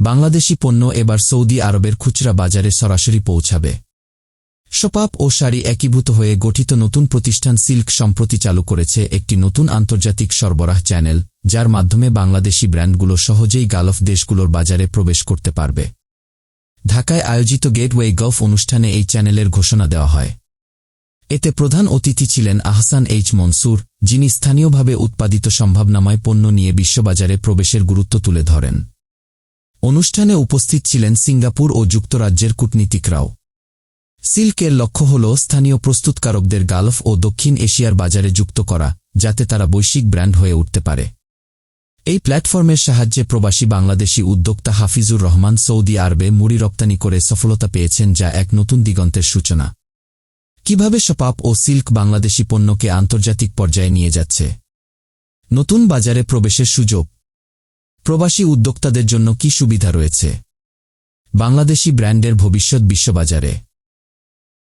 বাংলাদেশি পণ্য এবার সৌদি আরবের খুচরা বাজারে সরাসরি পৌঁছাবে। সোপাপ ও শাড়ি একীভূত হয়ে গঠিত নতুন প্রতিষ্ঠান সিল্ক সম্প্রতি চালু করেছে একটি নতুন আন্তর্জাতিক সরবরাহ চ্যানেল, যার মাধ্যমে বাংলাদেশি ব্র্যান্ডগুলো সহজেই গালফ দেশগুলোর বাজারে প্রবেশ করতে পারবে। ঢাকায় আয়োজিত গেটওয়ে গলফ অনুষ্ঠানে এই চ্যানেলের ঘোষণা দেওয়া হয়। এতে প্রধান অতিথি ছিলেন আহসান এইচ মনসুর, যিনি স্থানীয়ভাবে উৎপাদিত সম্ভাবনাময় পণ্য নিয়ে বিশ্ববাজারে প্রবেশের গুরুত্ব তুলে ধরেন। অনুষ্ঠানে উপস্থিত ছিলেন সিঙ্গাপুর ও যুক্তরাজ্যের কূটনীতিকরাও সিল্কের লক্ষ্য হল স্থানীয় প্রস্তুতকারকদের গালফ ও দক্ষিণ এশিয়ার বাজারে যুক্ত করা, যাতে তারা বৈশ্বিক ব্র্যান্ড হয়ে উঠতে পারে। এই প্ল্যাটফর্মের সাহায্যে প্রবাসী বাংলাদেশি উদ্যোক্তা হাফিজুর রহমান সৌদি আরবে মুড়ি রপ্তানি করে সফলতা পেয়েছেন যা এক নতুন দিগন্তের সূচনা। কীভাবে সপাপ ও সিল্ক বাংলাদেশি পণ্যকে আন্তর্জাতিক পর্যায়ে নিয়ে যাচ্ছে? নতুন বাজারে প্রবেশের সুযোগ প্রবাসী উদ্যোক্তাদের জন্য কি সুবিধা রয়েছে? বাংলাদেশি ব্র্যান্ডের ভবিষ্যৎ বিশ্ববাজারে